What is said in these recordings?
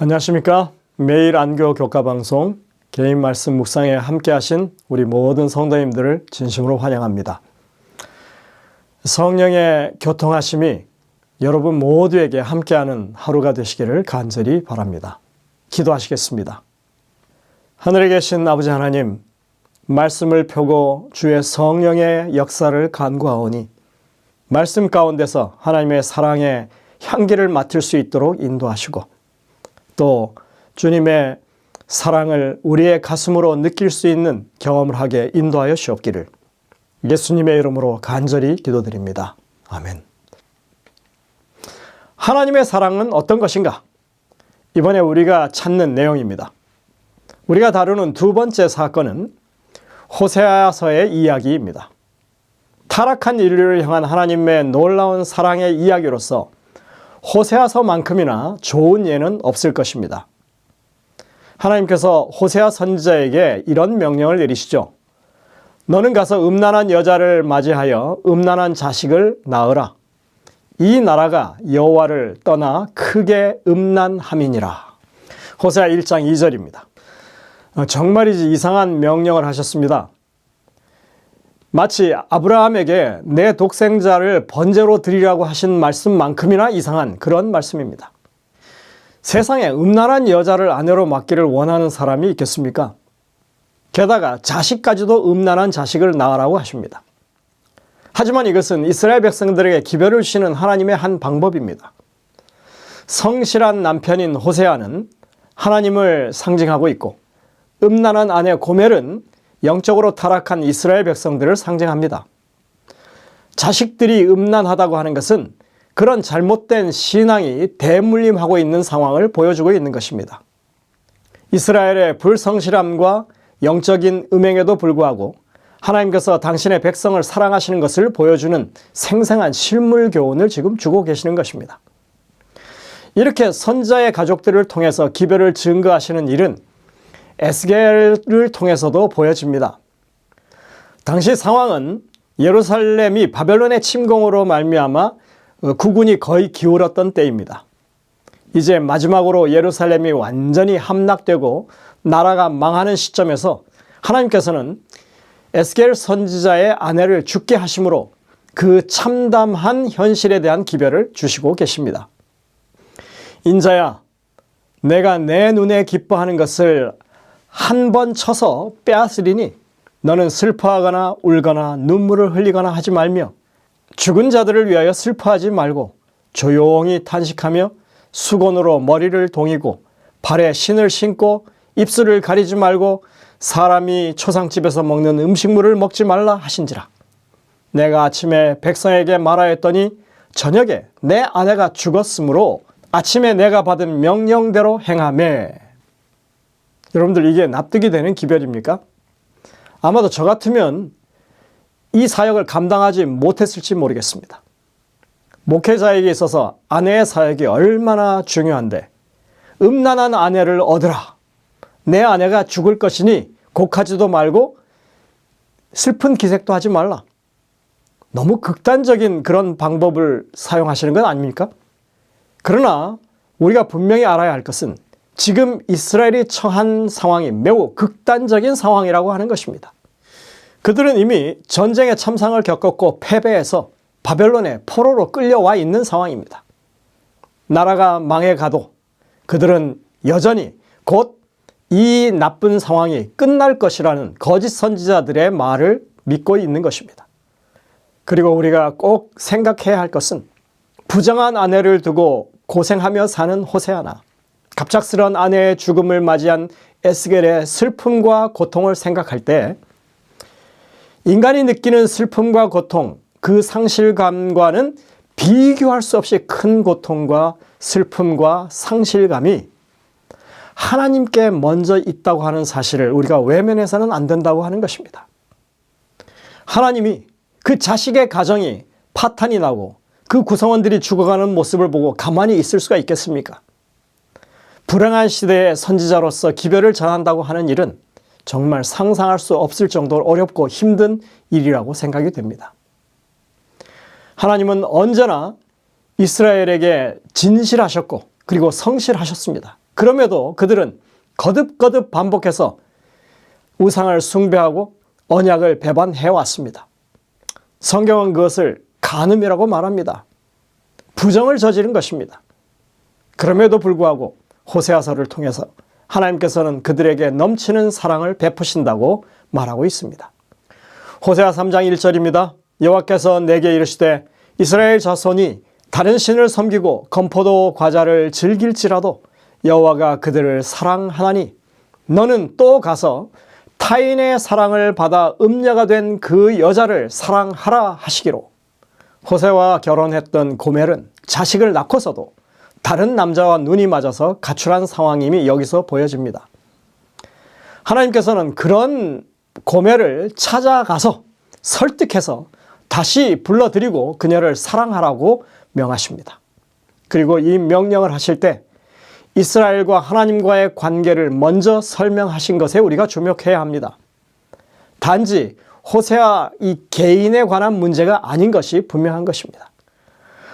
안녕하십니까. 매일 안교 교과 방송 개인 말씀 묵상에 함께 하신 우리 모든 성도님들을 진심으로 환영합니다. 성령의 교통하심이 여러분 모두에게 함께하는 하루가 되시기를 간절히 바랍니다. 기도하시겠습니다. 하늘에 계신 아버지 하나님, 말씀을 펴고 주의 성령의 역사를 간구하오니 말씀 가운데서 하나님의 사랑의 향기를 맡을 수 있도록 인도하시고 또 주님의 사랑을 우리의 가슴으로 느낄 수 있는 경험을 하게 인도하여 주옵기를 예수님의 이름으로 간절히 기도드립니다. 아멘. 하나님의 사랑은 어떤 것인가? 이번에 우리가 찾는 내용입니다. 우리가 다루는 두 번째 사건은 호세아서의 이야기입니다. 타락한 인류를 향한 하나님의 놀라운 사랑의 이야기로서 호세아서만큼이나 좋은 예는 없을 것입니다. 하나님께서 호세아 선지자에게 이런 명령을 내리시죠. 너는 가서 음란한 여자를 맞이하여 음란한 자식을 낳으라. 이 나라가 여호와를 떠나 크게 음란함이니라. 호세아 1장 2절입니다. 정말이지 이상한 명령을 하셨습니다. 마치 아브라함에게 내 독생자를 번제로 드리라고 하신 말씀만큼이나 이상한 그런 말씀입니다. 세상에 음란한 여자를 아내로 맡기를 원하는 사람이 있겠습니까? 게다가 자식까지도 음란한 자식을 낳으라고 하십니다. 하지만 이것은 이스라엘 백성들에게 기별을 주시는 하나님의 한 방법입니다. 성실한 남편인 호세아는 하나님을 상징하고 있고 음란한 아내 고멜은 영적으로 타락한 이스라엘 백성들을 상징합니다. 자식들이 음란하다고 하는 것은 그런 잘못된 신앙이 대물림하고 있는 상황을 보여주고 있는 것입니다. 이스라엘의 불성실함과 영적인 음행에도 불구하고 하나님께서 당신의 백성을 사랑하시는 것을 보여주는 생생한 실물 교훈을 지금 주고 계시는 것입니다. 이렇게 선자의 가족들을 통해서 기별을 증거하시는 일은 에스겔을 통해서도 보여집니다. 당시 상황은 예루살렘이 바벨론의 침공으로 말미암아 구군이 거의 기울었던 때입니다. 이제 마지막으로 예루살렘이 완전히 함락되고 나라가 망하는 시점에서 하나님께서는 에스겔 선지자의 아내를 죽게 하심으로 그 참담한 현실에 대한 기별을 주시고 계십니다. 인자야, 내가 내 눈에 기뻐하는 것을 한 번 쳐서 빼앗으리니 너는 슬퍼하거나 울거나 눈물을 흘리거나 하지 말며 죽은 자들을 위하여 슬퍼하지 말고 조용히 탄식하며 수건으로 머리를 동이고 발에 신을 신고 입술을 가리지 말고 사람이 초상집에서 먹는 음식물을 먹지 말라 하신지라. 내가 아침에 백성에게 말하였더니 저녁에 내 아내가 죽었으므로 아침에 내가 받은 명령대로 행하매. 여러분들 이게 납득이 되는 기별입니까? 아마도 저 같으면 이 사역을 감당하지 못했을지 모르겠습니다. 목회자에게 있어서 아내의 사역이 얼마나 중요한데 음란한 아내를 얻으라. 내 아내가 죽을 것이니 곡하지도 말고 슬픈 기색도 하지 말라. 너무 극단적인 그런 방법을 사용하시는 건 아닙니까? 그러나 우리가 분명히 알아야 할 것은 지금 이스라엘이 처한 상황이 매우 극단적인 상황이라고 하는 것입니다. 그들은 이미 전쟁의 참상을 겪었고 패배해서 바벨론의 포로로 끌려와 있는 상황입니다. 나라가 망해 가도 그들은 여전히 곧 이 나쁜 상황이 끝날 것이라는 거짓 선지자들의 말을 믿고 있는 것입니다. 그리고 우리가 꼭 생각해야 할 것은 부정한 아내를 두고 고생하며 사는 호세아나 갑작스런 아내의 죽음을 맞이한 에스겔의 슬픔과 고통을 생각할 때 인간이 느끼는 슬픔과 고통, 그 상실감과는 비교할 수 없이 큰 고통과 슬픔과 상실감이 하나님께 먼저 있다고 하는 사실을 우리가 외면해서는 안 된다고 하는 것입니다. 하나님이 그 자식의 가정이 파탄이 나고 그 구성원들이 죽어가는 모습을 보고 가만히 있을 수가 있겠습니까? 불행한 시대의 선지자로서 기별을 전한다고 하는 일은 정말 상상할 수 없을 정도로 어렵고 힘든 일이라고 생각이 됩니다. 하나님은 언제나 이스라엘에게 진실하셨고 그리고 성실하셨습니다. 그럼에도 그들은 거듭거듭 반복해서 우상을 숭배하고 언약을 배반해 왔습니다. 성경은 그것을 간음이라고 말합니다. 부정을 저지른 것입니다. 그럼에도 불구하고 호세아서를 통해서 하나님께서는 그들에게 넘치는 사랑을 베푸신다고 말하고 있습니다. 호세아 3장 1절입니다. 여호와께서 내게 이르시되 이스라엘 자손이 다른 신을 섬기고 건포도 과자를 즐길지라도 여호와가 그들을 사랑하나니 너는 또 가서 타인의 사랑을 받아 음녀가 된 그 여자를 사랑하라 하시기로 호세와 결혼했던 고멜은 자식을 낳고서도 다른 남자와 눈이 맞아서 가출한 상황임이 여기서 보여집니다. 하나님께서는 그런 고멜을 찾아가서 설득해서 다시 불러들이고 그녀를 사랑하라고 명하십니다. 그리고 이 명령을 하실 때 이스라엘과 하나님과의 관계를 먼저 설명하신 것에 우리가 주목해야 합니다. 단지 호세아 이 개인에 관한 문제가 아닌 것이 분명한 것입니다.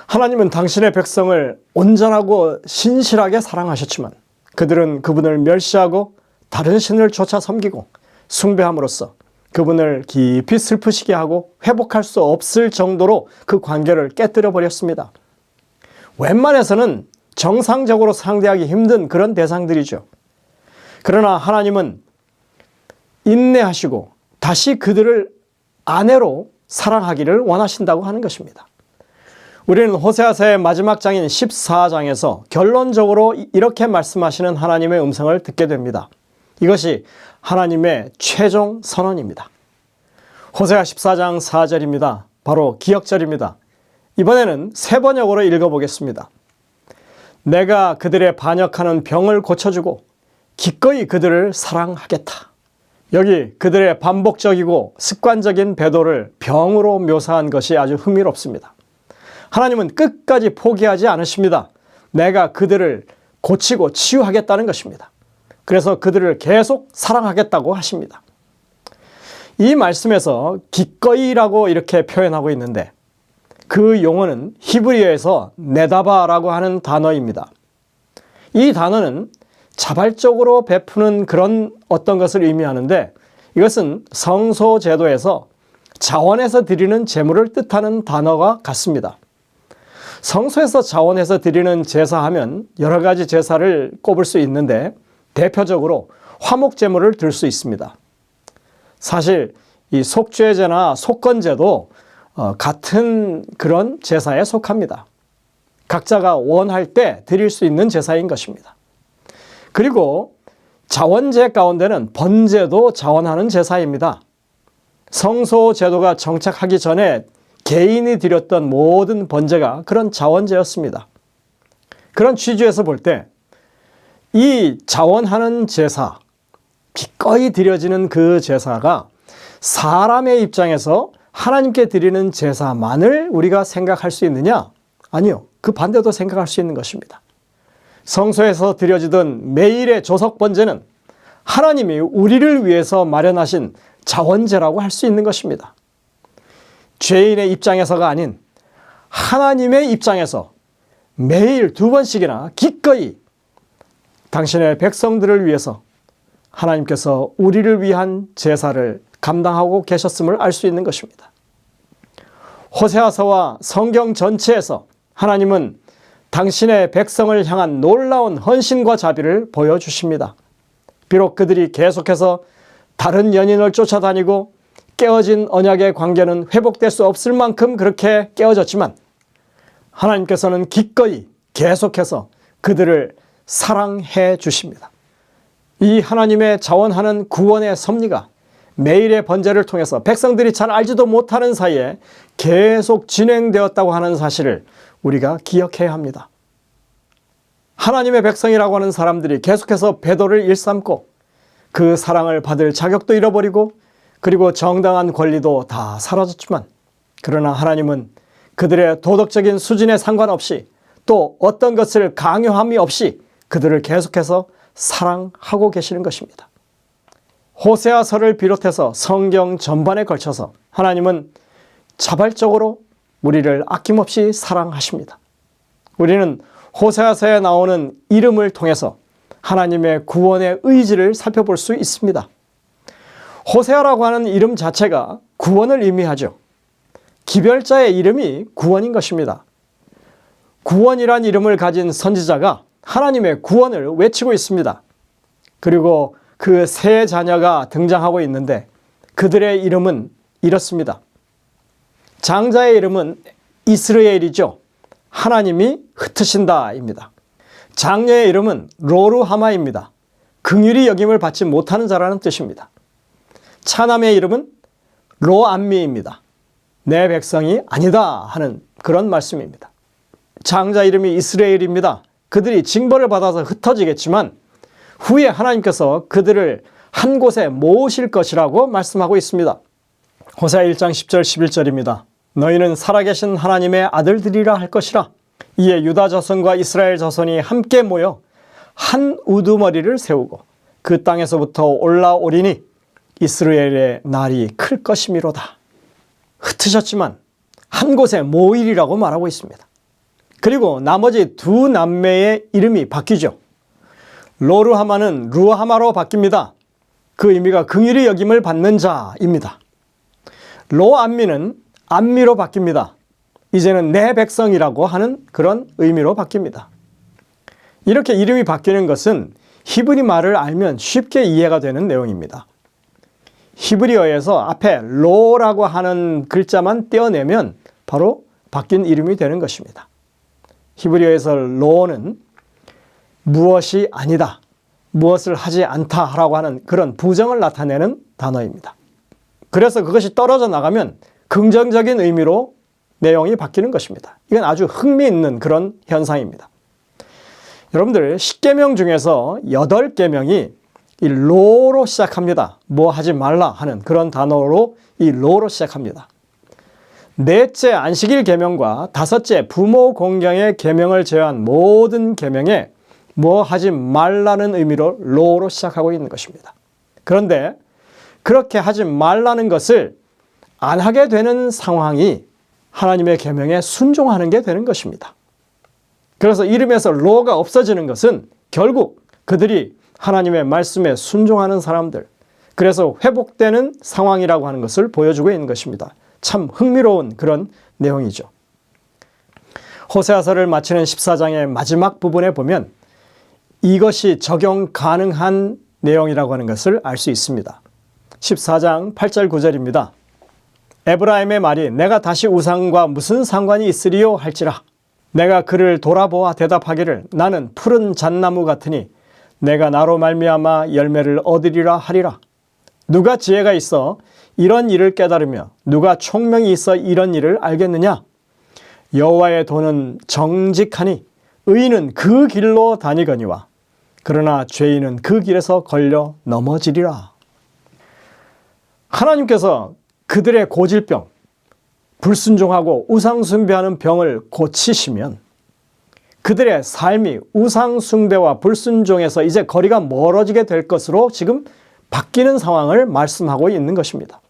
하나님은 당신의 백성을 온전하고 신실하게 사랑하셨지만 그들은 그분을 멸시하고 다른 신을 쫓아 섬기고 숭배함으로써 그분을 깊이 슬프시게 하고 회복할 수 없을 정도로 그 관계를 깨뜨려 버렸습니다. 웬만해서는 정상적으로 상대하기 힘든 그런 대상들이죠. 그러나 하나님은 인내하시고 다시 그들을 아내로 사랑하기를 원하신다고 하는 것입니다. 우리는 호세아서의 마지막 장인 14장에서 결론적으로 이렇게 말씀하시는 하나님의 음성을 듣게 됩니다. 이것이 하나님의 최종 선언입니다. 호세아 14장 4절입니다. 바로 기억절입니다. 이번에는 세 번역으로 읽어보겠습니다. 내가 그들의 반역하는 병을 고쳐주고 기꺼이 그들을 사랑하겠다. 여기 그들의 반복적이고 습관적인 배도를 병으로 묘사한 것이 아주 흥미롭습니다. 하나님은 끝까지 포기하지 않으십니다. 내가 그들을 고치고 치유하겠다는 것입니다. 그래서 그들을 계속 사랑하겠다고 하십니다. 이 말씀에서 기꺼이라고 이렇게 표현하고 있는데 그 용어는 히브리어에서 네다바라고 하는 단어입니다. 이 단어는 자발적으로 베푸는 그런 어떤 것을 의미하는데 이것은 성소 제도에서 자원해서 드리는 제물을 뜻하는 단어가 같습니다. 성소에서 자원해서 드리는 제사하면 여러 가지 제사를 꼽을 수 있는데 대표적으로 화목 제물을 들 수 있습니다. 사실 이 속죄제나 속건제도 어, 같은 그런 제사에 속합니다. 각자가 원할 때 드릴 수 있는 제사인 것입니다. 그리고 자원제 가운데는 번제도 자원하는 제사입니다. 성소 제도가 정착하기 전에 개인이 드렸던 모든 번제가 그런 자원제였습니다. 그런 취지에서 볼 때 이 자원하는 제사, 기꺼이 드려지는 그 제사가 사람의 입장에서 하나님께 드리는 제사만을 우리가 생각할 수 있느냐? 아니요. 그 반대도 생각할 수 있는 것입니다. 성소에서 드려지던 매일의 조석 번제는 하나님이 우리를 위해서 마련하신 자원제라고 할 수 있는 것입니다. 죄인의 입장에서가 아닌 하나님의 입장에서 매일 두 번씩이나 기꺼이 당신의 백성들을 위해서 하나님께서 우리를 위한 제사를 감당하고 계셨음을 알 수 있는 것입니다. 호세아서와 성경 전체에서 하나님은 당신의 백성을 향한 놀라운 헌신과 자비를 보여주십니다. 비록 그들이 계속해서 다른 연인을 쫓아다니고 깨어진 언약의 관계는 회복될 수 없을 만큼 그렇게 깨어졌지만 하나님께서는 기꺼이 계속해서 그들을 사랑해 주십니다. 이 하나님의 자원하는 구원의 섭리가 매일의 번제를 통해서 백성들이 잘 알지도 못하는 사이에 계속 진행되었다고 하는 사실을 우리가 기억해야 합니다. 하나님의 백성이라고 하는 사람들이 계속해서 배도를 일삼고 그 사랑을 받을 자격도 잃어버리고 그리고 정당한 권리도 다 사라졌지만 그러나 하나님은 그들의 도덕적인 수준에 상관없이 또 어떤 것을 강요함이 없이 그들을 계속해서 사랑하고 계시는 것입니다. 호세아서를 비롯해서 성경 전반에 걸쳐서 하나님은 자발적으로 우리를 아낌없이 사랑하십니다. 우리는 호세아서에 나오는 이름을 통해서 하나님의 구원의 의지를 살펴볼 수 있습니다. 호세아라고 하는 이름 자체가 구원을 의미하죠. 기별자의 이름이 구원인 것입니다. 구원이란 이름을 가진 선지자가 하나님의 구원을 외치고 있습니다. 그리고 그 세 자녀가 등장하고 있는데 그들의 이름은 이렇습니다. 장자의 이름은 이스라엘이죠. 하나님이 흩으신다입니다. 장녀의 이름은 로루하마입니다. 긍휼히 여김을 받지 못하는 자라는 뜻입니다. 차남의 이름은 로암미입니다. 내 백성이 아니다 하는 그런 말씀입니다. 장자 이름이 이스라엘입니다. 그들이 징벌을 받아서 흩어지겠지만 후에 하나님께서 그들을 한 곳에 모으실 것이라고 말씀하고 있습니다. 호세아 1장 10절 11절입니다. 너희는 살아계신 하나님의 아들들이라 할 것이라. 이에 유다 자손과 이스라엘 자손이 함께 모여 한 우두머리를 세우고 그 땅에서부터 올라오리니 이스라엘의 날이 클 것이미로다. 흩으셨지만 한 곳에 모이리라고 말하고 있습니다. 그리고 나머지 두 남매의 이름이 바뀌죠. 로르하마는 루하마로 바뀝니다. 그 의미가 긍휼히 여김을 받는 자입니다. 로암미는 암미로 바뀝니다. 이제는 내 백성이라고 하는 그런 의미로 바뀝니다. 이렇게 이름이 바뀌는 것은 히브리 말을 알면 쉽게 이해가 되는 내용입니다. 히브리어에서 앞에 로라고 하는 글자만 떼어내면 바로 바뀐 이름이 되는 것입니다. 히브리어에서 로는 무엇이 아니다, 무엇을 하지 않다라고 하는 그런 부정을 나타내는 단어입니다. 그래서 그것이 떨어져 나가면 긍정적인 의미로 내용이 바뀌는 것입니다. 이건 아주 흥미있는 그런 현상입니다. 여러분들 10계명 중에서 8계명이 이 로로 시작합니다. 뭐 하지 말라 하는 그런 단어로 이 로로 시작합니다. 넷째 안식일 계명과 다섯째 부모 공경의 계명을 제외한 모든 계명에 뭐 하지 말라는 의미로 로로 시작하고 있는 것입니다. 그런데 그렇게 하지 말라는 것을 안 하게 되는 상황이 하나님의 계명에 순종하는 게 되는 것입니다. 그래서 이름에서 로가 없어지는 것은 결국 그들이 하나님의 말씀에 순종하는 사람들, 그래서 회복되는 상황이라고 하는 것을 보여주고 있는 것입니다. 참 흥미로운 그런 내용이죠. 호세아서를 마치는 14장의 마지막 부분에 보면 이것이 적용 가능한 내용이라고 하는 것을 알 수 있습니다. 14장 8절 9절입니다. 에브라임의 말이 내가 다시 우상과 무슨 상관이 있으리요 할지라 내가 그를 돌아보아 대답하기를 나는 푸른 잣나무 같으니 내가 나로 말미암아 열매를 얻으리라 하리라. 누가 지혜가 있어 이런 일을 깨달으며 누가 총명이 있어 이런 일을 알겠느냐? 여호와의 도는 정직하니 의인은 그 길로 다니거니와 그러나 죄인은 그 길에서 걸려 넘어지리라. 하나님께서 그들의 고질병, 불순종하고 우상숭배하는 병을 고치시면 그들의 삶이 우상숭배와 불순종에서 이제 거리가 멀어지게 될 것으로 지금 바뀌는 상황을 말씀하고 있는 것입니다.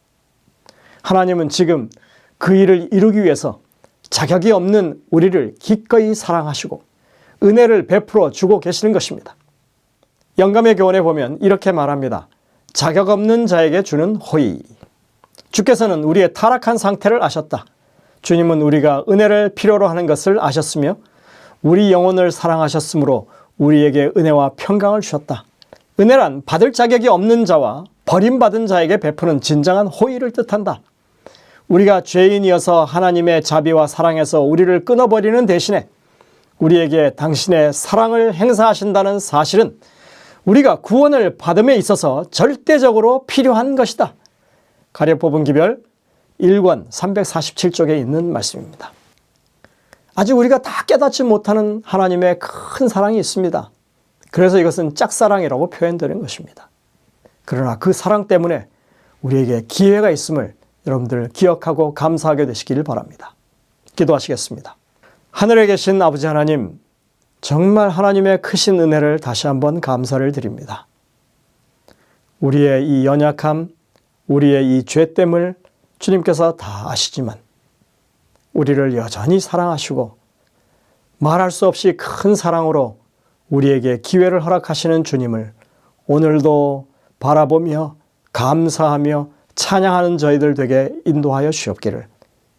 하나님은 지금 그 일을 이루기 위해서 자격이 없는 우리를 기꺼이 사랑하시고 은혜를 베풀어 주고 계시는 것입니다. 영감의 교훈에 보면 이렇게 말합니다. 자격 없는 자에게 주는 호의. 주께서는 우리의 타락한 상태를 아셨다. 주님은 우리가 은혜를 필요로 하는 것을 아셨으며 우리 영혼을 사랑하셨으므로 우리에게 은혜와 평강을 주셨다. 은혜란 받을 자격이 없는 자와 버림받은 자에게 베푸는 진정한 호의를 뜻한다. 우리가 죄인이어서 하나님의 자비와 사랑에서 우리를 끊어버리는 대신에 우리에게 당신의 사랑을 행사하신다는 사실은 우리가 구원을 받음에 있어서 절대적으로 필요한 것이다. 가려 뽑은 기별 1권 347쪽에 있는 말씀입니다. 아직 우리가 다 깨닫지 못하는 하나님의 큰 사랑이 있습니다. 그래서 이것은 짝사랑이라고 표현되는 것입니다. 그러나 그 사랑 때문에 우리에게 기회가 있음을 여러분들 기억하고 감사하게 되시기를 바랍니다. 기도하시겠습니다. 하늘에 계신 아버지 하나님, 정말 하나님의 크신 은혜를 다시 한번 감사를 드립니다. 우리의 이 연약함, 우리의 이 죄됨을 주님께서 다 아시지만 우리를 여전히 사랑하시고 말할 수 없이 큰 사랑으로 우리에게 기회를 허락하시는 주님을 오늘도 바라보며 감사하며 찬양하는 저희들 되게 인도하여 주옵기를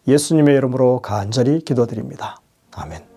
예수님의 이름으로 간절히 기도드립니다. 아멘.